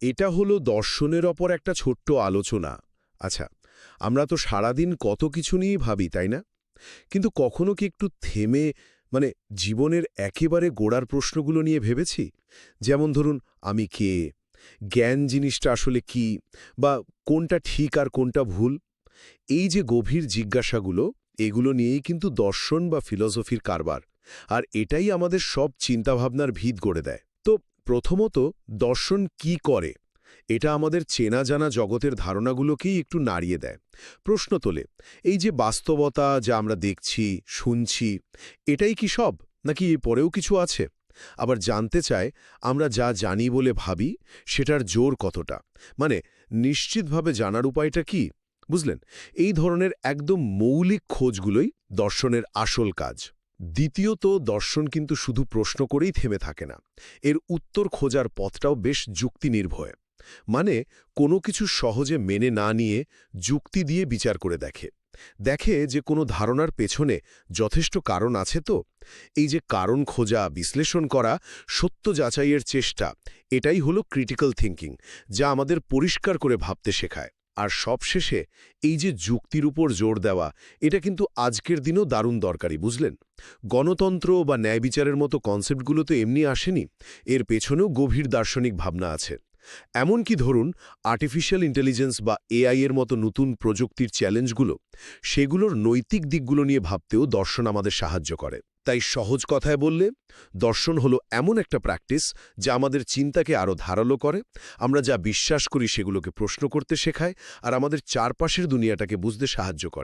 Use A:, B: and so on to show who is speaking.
A: এটা হলো দর্শনের ওপর একটা ছোট্ট আলোচনা। আচ্ছা আমরা তো সারাদিন কত কিছু নিয়েই ভাবি, তাই না? কিন্তু কখনো কি একটু থেমে মানে জীবনের একেবারে গোড়ার প্রশ্নগুলো নিয়ে ভেবেছি? যেমন ধরুন, আমি কে? জ্ঞান জিনিসটা আসলে কি? বা কোনটা ঠিক আর কোনটা ভুল? এই যে গভীর জিজ্ঞাসাগুলো, এগুলো নিয়েই কিন্তু দর্শন বা ফিলসফির কারবার। আর এটাই আমাদের সব চিন্তাভাবনার ভিত গড়ে দেয়। প্রথমত, দর্শন কি করে? এটা আমাদের চেনা জানা জগতের ধারণাগুলোকেই একটু নাড়িয়ে দেয়। প্রশ্ন তোলে, এই যে বাস্তবতা যা আমরা দেখছি, শুনছি, এটাই কি সব? নাকি পরেও কিছু আছে? আবার জানতে চায়, আমরা যা জানি বলে ভাবি, সেটার জোর কতটা? মানে নিশ্চিতভাবে জানার উপায়টা কি? বুঝলেন? এই ধরনের একদম মৌলিক খোঁজগুলোই দর্শনের আসল কাজ। দ্বিতীয়ত, দর্শন কিন্তু শুধু প্রশ্ন করেই থেমে থাকে না। এর উত্তর খোঁজার পথটাও বেশ যুক্তিনির্ভয়। মানে কোনো কিছু সহজে মেনে না নিয়ে যুক্তি দিয়ে বিচার করে দেখে। দেখে যে কোনো ধারণার পেছনে যথেষ্ট কারণ আছে তো? এই যে কারণ খোঁজা, বিশ্লেষণ করা, সত্য যাচাইয়ের চেষ্টা, এটাই হলো ক্রিটিক্যাল থিঙ্কিং যা আমাদের পরিষ্কার করে ভাবতে শেখায়। আর সবশেষে এই যে যুক্তির উপর জোর দেওয়া, এটা কিন্তু আজকের দিনও দারুণ দরকারি, বুঝলেন? গণতন্ত্র বা ন্যায় বিচারের মতো কনসেপ্টগুলো তো এমনি আসেনি, এর পেছনেও গভীর দার্শনিক ভাবনা আছে। এমনকি ধরুন আর্টিফিশিয়াল ইন্টেলিজেন্স বা এআই এর মতো নতুন প্রযুক্তির চ্যালেঞ্জগুলো সেগুলোর নৈতিক দিকগুলো নিয়ে ভাবতেও দর্শন আমাদের সাহায্য করে। তাই সহজ কথায় বললে, দর্শন হলো এমন একটা প্র্যাকটিস যা আমাদের চিন্তাকে আরও ধারালো করে। আমরা যা বিশ্বাস করি সেগুলোকে প্রশ্ন করতে শেখায় আর আমাদের চারপাশের দুনিয়াটাকে বুঝতে সাহায্য করে।